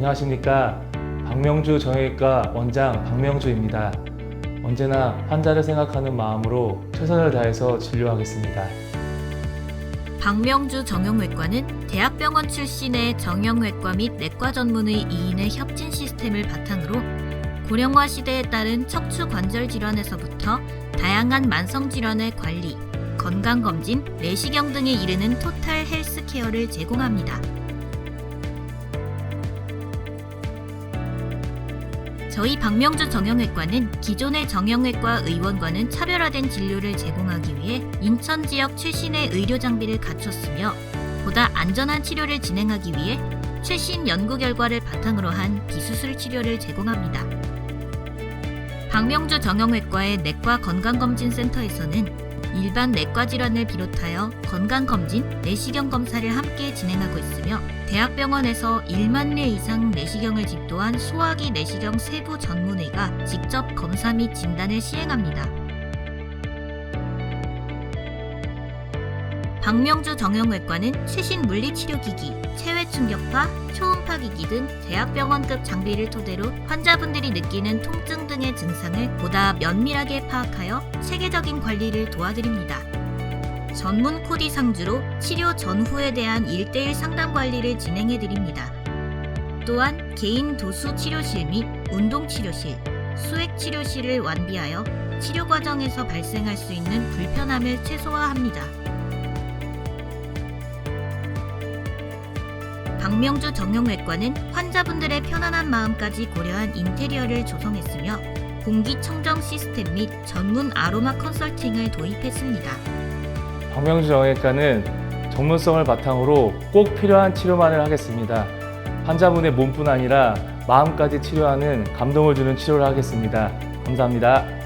안녕하십니까. 박명주 정형외과 원장 박명주입니다. 언제나 환자를 생각하는 마음으로 최선을 다해서 진료하겠습니다. 박명주 정형외과는 대학병원 출신의 정형외과 및 내과 전문의 2인의 협진 시스템을 바탕으로 고령화 시대에 따른 척추 관절 질환에서부터 다양한 만성 질환의 관리, 건강 검진, 내시경 등에 이르는 토탈 헬스 케어를 제공합니다. 저희 박명주 정형외과는 기존의 정형외과 의원과는 차별화된 진료를 제공하기 위해 인천 지역 최신의 의료 장비를 갖췄으며 보다 안전한 치료를 진행하기 위해 최신 연구 결과를 바탕으로 한 비수술 치료를 제공합니다. 박명주 정형외과의 내과 건강검진센터에서는 일반 내과 질환을 비롯하여 건강검진, 내시경 검사를 함께 진행하고 있으며 대학병원에서 1만 례 이상 내시경을 집도한 소화기 내시경 세부 전문의가 직접 검사 및 진단을 시행합니다. 박명주 정형외과는 최신 물리치료기기, 체외충격파, 초음파기기 등 대학병원급 장비를 토대로 환자분들이 느끼는 통증 등의 증상을 보다 면밀하게 파악하여 체계적인 관리를 도와드립니다. 전문 코디 상주로 치료 전후에 대한 1대1 상담 관리를 진행해 드립니다. 또한 개인 도수 치료실 및 운동 치료실, 수액 치료실을 완비하여 치료 과정에서 발생할 수 있는 불편함을 최소화합니다. 박명주 정형외과는 환자분들의 편안한 마음까지 고려한 인테리어를 조성했으며 공기청정 시스템 및 전문 아로마 컨설팅을 도입했습니다. 박명주 정형외과는 전문성을 바탕으로 꼭 필요한 치료만을 하겠습니다. 환자분의 몸뿐 아니라 마음까지 치료하는 감동을 주는 치료를 하겠습니다. 감사합니다.